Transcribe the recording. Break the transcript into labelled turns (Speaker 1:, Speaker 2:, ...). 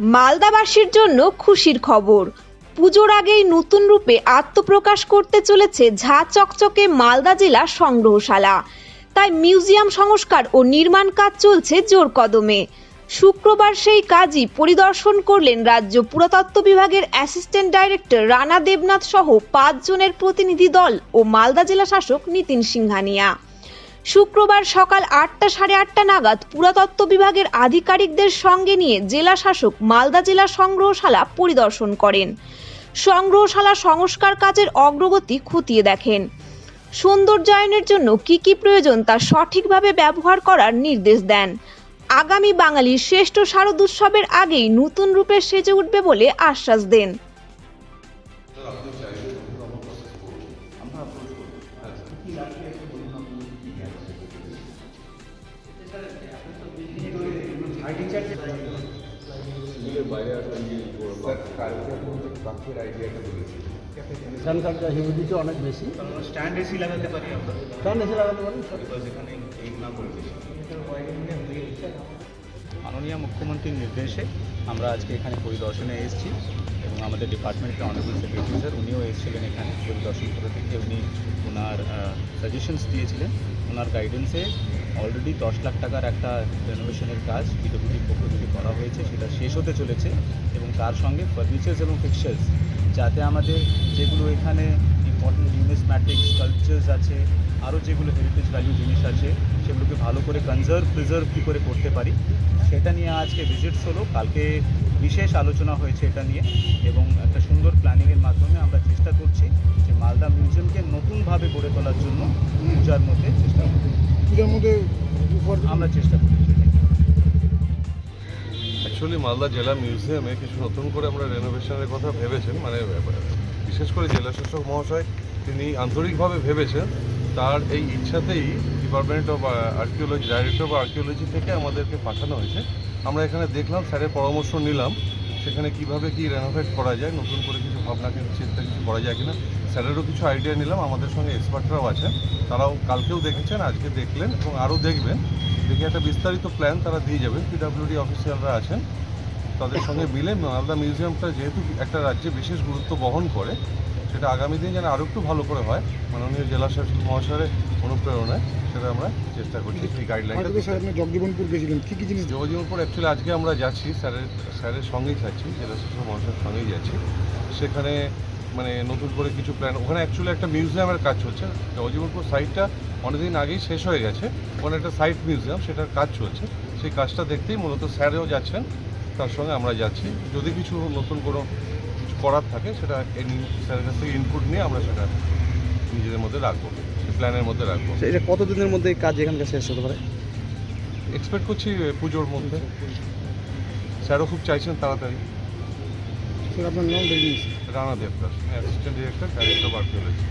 Speaker 1: মালদাবাসীর জন্য খুশির খবর। পুজোর আগেই নতুন রূপে আত্মপ্রকাশ করতে চলেছে ঝা চকচকে মালদা জেলা সংগ্রহশালা। তাই মিউজিয়াম সংস্কার ও নির্মাণ কাজ চলছে জোর কদমে। শুক্রবার সেই কাজই পরিদর্শন করলেন রাজ্য পুরাতত্ত্ব বিভাগের অ্যাসিস্ট্যান্ট ডাইরেক্টর রানা দেবনাথ সহ পাঁচজনের প্রতিনিধি দল ও মালদা জেলা শাসক নিতিন সিংহানিয়া। শুক্রবার সকাল আটটা সাড়ে আটটা নাগাদ পুরাতত্ত্ব বিভাগের আধিকারিকদের সঙ্গে নিয়ে জেলা শাসক মালদা জেলা সংগ্রহশালা পরিদর্শন করেন। সংগ্রহশালা সংস্কার কাজের অগ্রগতি খতিয়ে দেখেন। সৌন্দর্যায়নের জন্য কি কি প্রয়োজন তা সঠিকভাবে ব্যবহার করার নির্দেশ দেন। আগামী বাঙালির শ্রেষ্ঠ শারদোৎসবের আগেই নতুন রূপে সেজে উঠবে বলে আশ্বাস দেন।
Speaker 2: অনেক বেশি
Speaker 3: স্ট্যান্ড এসি লাগাতে পারি আমরা মাননীয় মুখ্যমন্ত্রীর নির্দেশে আমরা আজকে এখানে পরিদর্শনে এসেছি এবং আমাদের ডিপার্টমেন্টের অনারেবল সেক্রেটারি স্যার, উনিও এসেছিলেন এখানে পরিদর্শন করে থেকে। উনি ওনার সাজেশনস দিয়েছিলেন। ওনার গাইডেন্সে অলরেডি দশ লাখ টাকার একটা রেনোভেশনের কাজ পিডব্লিউডির পক্ষ থেকে করা হয়েছে, সেটা শেষ হতে চলেছে এবং তার সঙ্গে ফার্নিচার্স এবং ফিক্সার্স যাতে আমাদের যেগুলো এখানে ইম্পর্টেন্ট নিউমিসম্যাটিক স্কাল্পচার্স আছে আরও যেগুলো হেরিটেজ ভ্যালু জিনিস আছে সেগুলোকে ভালো করে কনজার্ভ প্রিজার্ভ কী করে করতে পারি সেটা নিয়ে আজকে ভিজিটস হলো। কালকে বিশেষ আলোচনা হয়েছে এটা নিয়ে এবং একটা সুন্দর প্ল্যানিংয়ের মাধ্যমে আমরা চেষ্টা করছি যে মালদা মিউজিয়ামকে নতুনভাবে গড়ে তোলার জন্য পূজার মধ্যে চেষ্টা করব।
Speaker 2: পূজার মধ্যে
Speaker 3: আমরা চেষ্টা করছি
Speaker 4: অ্যাকচুয়ালি মালদা জেলা মিউজিয়ামে কিছু নতুন করে আমরা রেনোভেশনের কথা ভেবেছেন মানে বিশেষ করে জেলা শাসক মহাশয়, তিনি আন্তরিকভাবে ভেবেছেন তার এই ইচ্ছাতেই department of archaeology director of archaeology থেকে আমাদেরকে পাঠানো হয়েছে। আমরা এখানে দেখলাম, স্যারের পরামর্শ নিলাম, সেখানে কীভাবে কি রেনোভেট করা যায়, নতুন করে কিছু ভাবনা কিন্তু চিন্তা কিছু করা যায় কিনা। স্যারেরও কিছু আইডিয়া নিলাম, আমাদের সঙ্গে এক্সপার্টরাও আছেন, তারাও কালকেও দেখেছেন, আজকে দেখলেন এবং আরও দেখবেন। দেখে একটা বিস্তারিত প্ল্যান তারা দিয়ে যাবেন। পিডাব্লিউডি অফিসিয়ালরা আছেন। তাদের সঙ্গে মিলে মালদা মিউজিয়ামটা যেহেতু একটা রাজ্যে বিশেষ গুরুত্ব বহন করে সেটা আগামী দিন যেন আরও একটু ভালো করে হয় মাননীয় জেলা শাসক মহাশয়ের অনুপ্রেরণায় সেটা আমরা চেষ্টা করছি সেই গাইডলাইনটা
Speaker 2: স্যার জগজীবনপুর গেছিলেন কী কী জিনিস?
Speaker 4: জগজীবনপুর অ্যাকচুয়ালি আজকে আমরা যাচ্ছি স্যারের স্যারের সঙ্গেই যাচ্ছি জেলা শাসক মহাশয়ের সঙ্গেই যাচ্ছি। সেখানে মানে নতুন করে কিছু প্ল্যান ওখানে অ্যাকচুয়ালি একটা মিউজিয়ামের কাজ চলছে। জগজীবনপুর সাইটটা অনেকদিন আগেই শেষ হয়ে গেছে। ওখানে একটা সাইট মিউজিয়াম সেটার কাজ চলছে। সেই কাজটা দেখতেই মূলত স্যারেও যাচ্ছেন তার সঙ্গে আমরা যাচ্ছি। যদি কিছু নতুন কোনো কিছু করার থাকে সেটা স্যারের কাছ থেকে ইনপুট নিয়ে আমরা সেটা নিজেদের মধ্যে রাখব প্ল্যানের মধ্যে রাখব।
Speaker 2: এটা কত দিনের মধ্যে কাজ এখানকার শেষ হতে পারে?
Speaker 4: এক্সপেক্ট করছি পুজোর মধ্যে। স্যারও খুব চাইছেন তাড়াতাড়ি।
Speaker 2: স্যার আপনার নাম
Speaker 4: Rana Debdas assistant director director of archaeology